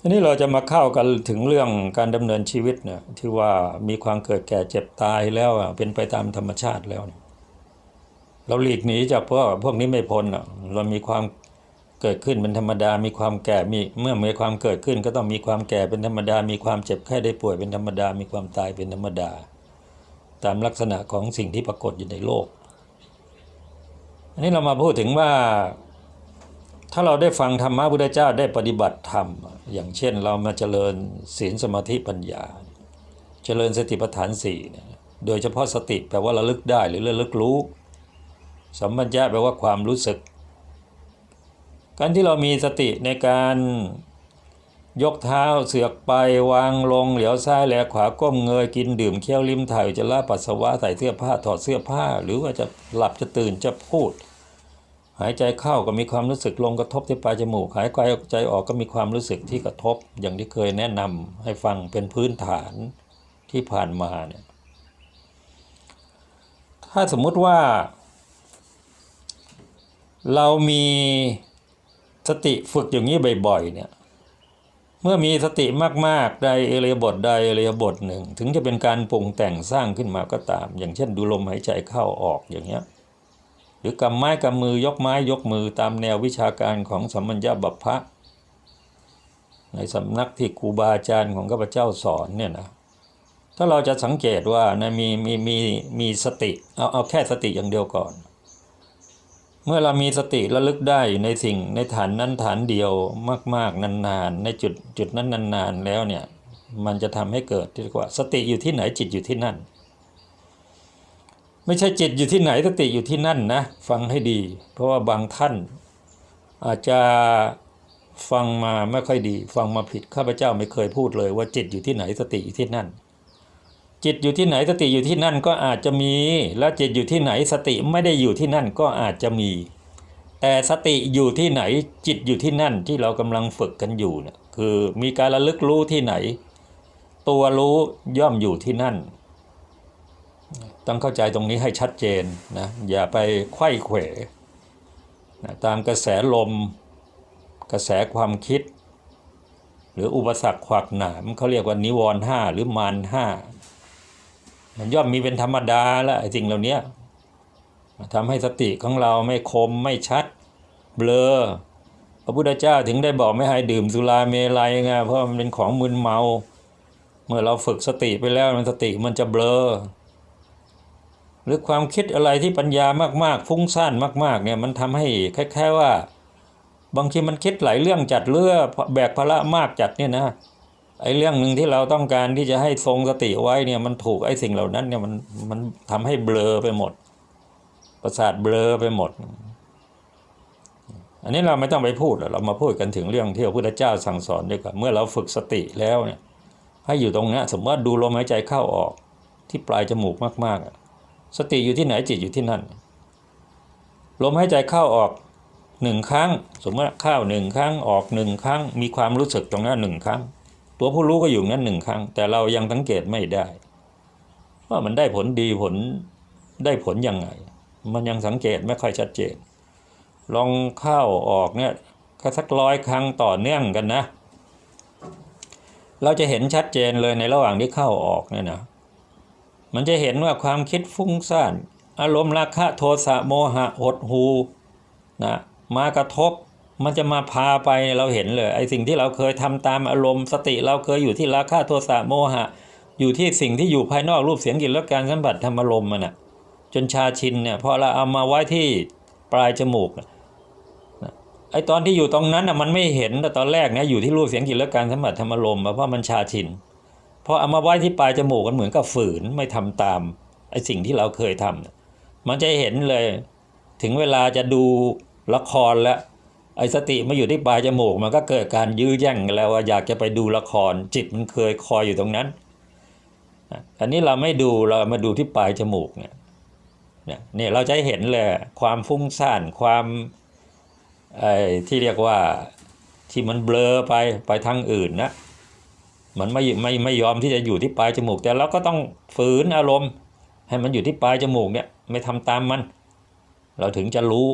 อันนี้เราจะมาเข้ากันถึงเรื่องการดำเนินชีวิตเนี่ยที่ว่ามีความเกิดแก่เจ็บตายแล้วเป็นไปตามธรรมชาติแล้วเนี่ยเราหลีกหนีจากพวกพวกนี้ไม่พ้นอะเรามีความเกิดขึ้นเป็นธรรมดา มีความแก่มีเมื่อมีความเกิดขึ้น ก็ต้องมีความแก่เป็นธรรมดา มีความเจ็บไข้ได้ป่วยเป็นธรรมดา มีความตายเป็นธรรมดา ตามลักษณะของสิ่งที่ปรากฏอยู่ในโลก อันนี้เรามาพูดถึงว่า ถ้าเราได้ฟังธรรมะพุทธเจ้าได้ปฏิบัติธรรม อย่างเช่นเรามาเจริญศีลสมาธิปัญญา เจริญสติปัฏฐานสี่โดยเฉพาะสติแปลว่าระลึกได้หรือระลึกรู้สัมปัญญะแปลว่าความรู้สึก การที่เรามีสติในการยกเท้าเสือกไปวางลงเหลียวซ้ายแลขวาก้มเงยกินดื่มเคี้ยวลิ้มถ่ายจจาระปัสสาวะใส่เสื้อผ้าถอดเสื้อผ้า หรือว่าจะหลับจะตื่นจะพูด หายใจเข้าก็มีความรู้สึกลงกระทบที่ปลายจมูก หายใจออกก็มีความรู้สึกที่กระทบ อย่างที่เคยแนะนำให้ฟังเป็นพื้นฐานที่ผ่านมาเนี่ย ถ้าสมมุติว่า เรามีสติฝึกอย่างนี้บ่อยๆเนี่ย เมื่อมีสติมากๆใดเอเรียบทใดเอเรียบทหนึ่ง ถึงจะเป็นการปรุงแต่งสร้างขึ้นมาก็ตาม อย่างเช่นดูลมหายใจเข้าออกอย่างเงี้ย รือกำไม้กำมือยกไม้ยกมือตามแนววิชาการของสัมมัญญาบัพพะในสำนักที่ครูบาอาจารย์ของข้าพเจ้าสอนเนี่ยนะถ้าเราจะสังเกตว่านะมีมีมีมีสติเอาเอาแค่สติอย่างเดียวก่อน เมื่อเรามีสติระลึกได้ในสิ่งในฐานนั้นฐานเดียวมาก ๆ นานๆ ในจุดจุดนั้นนานๆแล้วเนี่ยมันจะทำให้เกิดที่เรียกว่า สติอยู่ที่ไหนจิตอยู่ที่นั่น ไม่ใช่จิตอยู่ที่ไหนสติอยู่ที่นั่นนะ ฟังให้ดี เพราะว่าบางท่าน อาจจะฟังมาไม่ค่อยดี ฟังมาผิดข้าพเจ้าไม่เคยพูดเลยว่าจิตอยู่ที่ไหนสติอยู่ที่นั่น จิตอยู่ที่ไหนสติอยู่ที่นั่นก็อาจจะมี และจิตอยู่ที่ไหนสติไม่ได้อยู่ที่นั่นก็อาจจะมี แต่สติอยู่ที่ไหนจิตอยู่ที่นั่นที่เรากำลังฝึกกันอยู่เนี่ยคือมีการระลึกรู้ที่ไหน ตัวรู้ย่อมอยู่ที่นั่น ต้องเข้าใจตรงนี้ให้ชัดเจนนะอย่าไปไข้เขวนะตามกระแสลม กระแสความคิด หรืออุปสรรคขวากหนามเขาเรียกว่านิวรณ์ห้าหรือมารห้ามันย่อมมีเป็นธรรมดาแล้วไอ้สิ่งเหล่านี้ทำให้สติของเราไม่คมไม่ชัด เบลอพระพุทธเจ้าถึงได้บอกไม่ให้ดื่มสุราเมลัยไงเพราะมันเป็นของมึนเมา เมื่อเราฝึกสติไปแล้วมันสติมันจะเบลอ หรือความคิดอะไรที่ปัญญามากๆฟุ้งซ่านมากๆเนี่ยมันทำให้คล้ายๆว่า บางทีมันคิดหลายเรื่องจัดเรือแบกภาระมากจัดเนี่ยนะไอ้เรื่องหนึ่งที่เราต้องการที่จะให้ทรงสติไว้เนี่ยมันถูกไอ้สิ่งเหล่านั้นเนี่ยมันมันทำให้เบลอไปหมด ประสาทเบลอไปหมด อันนี้เราไม่ต้องไปพูดเรามาพูดกันถึงเรื่องที่พระพุทธเจ้าสั่งสอนดีกว่าเมื่อเราฝึกสติแล้วเนี่ยให้อยู่ตรงนี้สมมติว่าดูลมหายใจเข้าออกที่ปลายจมูกมากๆอะ สติอยู่ที่ไหนจิตอยู่ที่นั่น ลมหายใจเข้าออกหนึ่งครั้ง สมมติเข้าหนึ่งครั้งออกหนึ่งครั้ง มีความรู้สึกตรงนั้นหนึ่งครั้ง ตัวผู้รู้ก็อยู่นั้นหนึ่งครั้ง แต่เรายังสังเกตไม่ได้ ว่ามันได้ผลดีผลได้ผลยังไง มันยังสังเกตไม่ค่อยชัดเจน ลองเข้าออกเนี่ยแค่สักร้อยครั้งต่อเนื่องกันนะ เราจะเห็นชัดเจนเลยในระหว่างที่เข้าออกเนี่ยนะ มันจะเห็นว่าความคิดฟุ้งซ่านอารมณ์ราคะโทสะโมหะหดหูนะมากระทบมันจะมาพาไปเราเห็นเลยไอ้สิ่งที่เราเคยทำตามอารมณ์สติเราเคยอยู่ที่ราคะโทสะโมหะ อยู่ที่สิ่งที่อยู่ภายนอกรูปเสียงกลิ่นรสการสัมผัสธรรมอารมณ์มันนะจนชาชินเนี่ยพอเราเอามาไว้ที่ปลายจมูกนะไอ้ตอนที่อยู่ตรงนั้นนะมันไม่เห็นแต่ตอนแรกนะอยู่ที่รูปเสียงกลิ่นรสการสัมผัสธรรมอารมณ์เพราะมันชาชิน พอเอามาไว้ที่ปลายจมูกมันเหมือนกับฝืนไม่ทำตามไอ้สิ่งที่เราเคยทำมันจะเห็นเลย ถึงเวลาจะดูละครแล้วไอ้สติมาอยู่ที่ปลายจมูกมันก็เกิดการยื้อแย่งกันแล้วว่าอยากจะไปดูละครจิตมันเคยคอยอยู่ตรงนั้นอันนี้เราไม่ดูเรามาดูที่ปลายจมูกเนี่ยเนี่ยเนี่ยเราจะเห็นเลยความฟุ้งซ่านความไอ้ที่เรียกว่าที่มันเบลอไปไปทางอื่นนะ มันไม่ไม่ไม่ยอมที่จะอยู่ที่ปลายจมูก แต่เราก็ต้องฝืนอารมณ์ ให้มันอยู่ที่ปลายจมูกเนี่ย ไม่ทำตามมัน เราถึงจะรู้